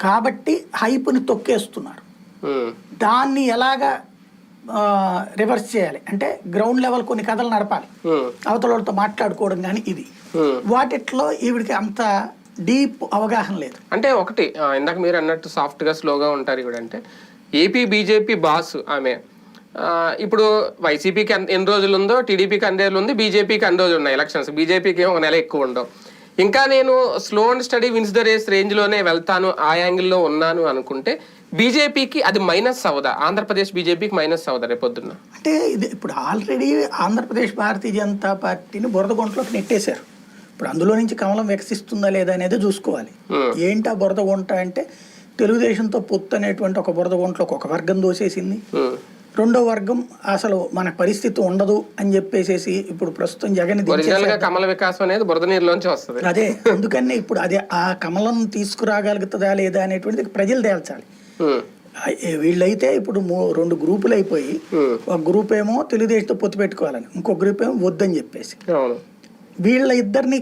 కాబట్టి హైప్ని తొక్కేస్తున్నారు. దాన్ని ఎలాగా రివర్స్ చేయాలి? అంటే గ్రౌండ్ లెవెల్ కొన్ని కథలు నడపాలి. అవతల వాళ్ళతో మాట్లాడుకోవడం కానీ ఇది. వాటిట్లో ఈవిడికి అంత డీప్ అవగాహన లేదు. అంటే ఒకటి ఇందాక మీరు అన్నట్టు సాఫ్ట్గా స్లోగా ఉంటారు ఇక్కడ అంటే ఏపీ బీజేపీ బాస్ ఆమె. ఇప్పుడు వైసీపీకి ఎన్- ఎన్ని రోజులు ఉందో టీడీపీకి అన్ని రోజులు ఉంది బీజేపీకి అన్ని రోజులు ఉన్నాయి ఎలక్షన్స్. బీజేపీకి ఒక నెల ఎక్కువ ఉండవు. ఇంకా నేను slow and steady wins the race రేంజ్లోనే వెళ్తాను ఆ యాంగిల్లో ఉన్నాను అనుకుంటే బీజేపీకి అది మైనస్ అవదా ఆంధ్రప్రదేశ్ బీజేపీకి మైనస్ అవదా రేపొద్దున్న? అంటే ఇది ఇప్పుడు ఆల్రెడీ ఆంధ్రప్రదేశ్ భారతీయ జనతా పార్టీని బురద గుంటలోకి నెట్టేశారు. ఇప్పుడు అందులో నుంచి కమలం వికసిస్తుందా లేదా అనేది చూసుకోవాలి. Hmm. ఏంటి ఆ బురద గుంట అంటే తెలుగుదేశంతో పొత్తు అనేటువంటి ఒక బురద గుంటలోకి ఒక వర్గం దోసేసింది. ఉమ్. రెండో వర్గం అసలు మన పరిస్థితి ఉండదు అని చెప్పేసేసి ఇప్పుడు ప్రస్తుతం జగన్ కమల వికాసం అనేది బురద నీరులోంచి వస్తుంది. అదే అందుకని ఇప్పుడు అదే ఆ కమలం తీసుకురాగలుగుతుందా లేదా అనేటువంటిది ప్రజలు తేల్చాలి. వీళ్ళైతే ఇప్పుడు రెండు గ్రూపులు అయిపోయి ఒక గ్రూప్ ఏమో తెలుగుదేశంతో పొత్తు పెట్టుకోవాలని ఇంకో గ్రూప్ ఏమో వద్దని చెప్పేసి. వీళ్ళ ఇద్దరిని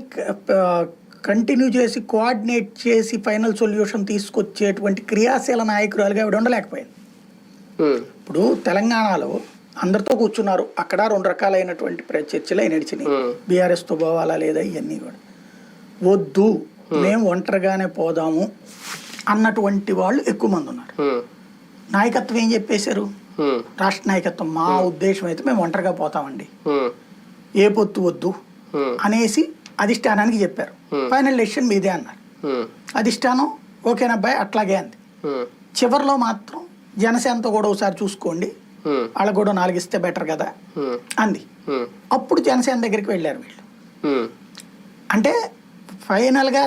కంటిన్యూ చేసి కోఆర్డినేట్ చేసి ఫైనల్ సొల్యూషన్ తీసుకొచ్చేటువంటి క్రియాశీల నాయకురాలుగా ఆవిడ ఉండలేకపోయింది. ఇప్పుడు తెలంగాణలో అందరితో కూర్చున్నారు. అక్కడ రెండు రకాలైనటువంటి చర్చలే నడిచినాయి. ఉమ్, బీఆర్ఎస్తో పోవాలా లేదా ఇవన్నీ కూడా. వద్దు మేము. ఒంటరిగానే పోదాము అన్నటువంటి వాళ్ళు ఎక్కువ మంది ఉన్నారు. నాయకత్వం ఏం చెప్పేశారు? రాష్ట్ర నాయకత్వం. మా ఉద్దేశం అయితే మేము ఒంటరిగా పోతామండి. ఏ పొత్తు వద్దు అనేసి అధిష్టానానికి చెప్పారు. ఫైనల్ డెసిషన్ మీదే అన్నారు. అధిష్టానం ఓకేనబ్బాయి అట్లాగే అంది. చివరిలో మాత్రం జనసేనతో కూడా ఒకసారి చూసుకోండి. వాళ్ళకు కూడా నాలుగు ఇస్తే బెటర్ కదా. అంది. అప్పుడు జనసేన దగ్గరికి వెళ్ళారు వీళ్ళు. అంటే ఫైనల్గా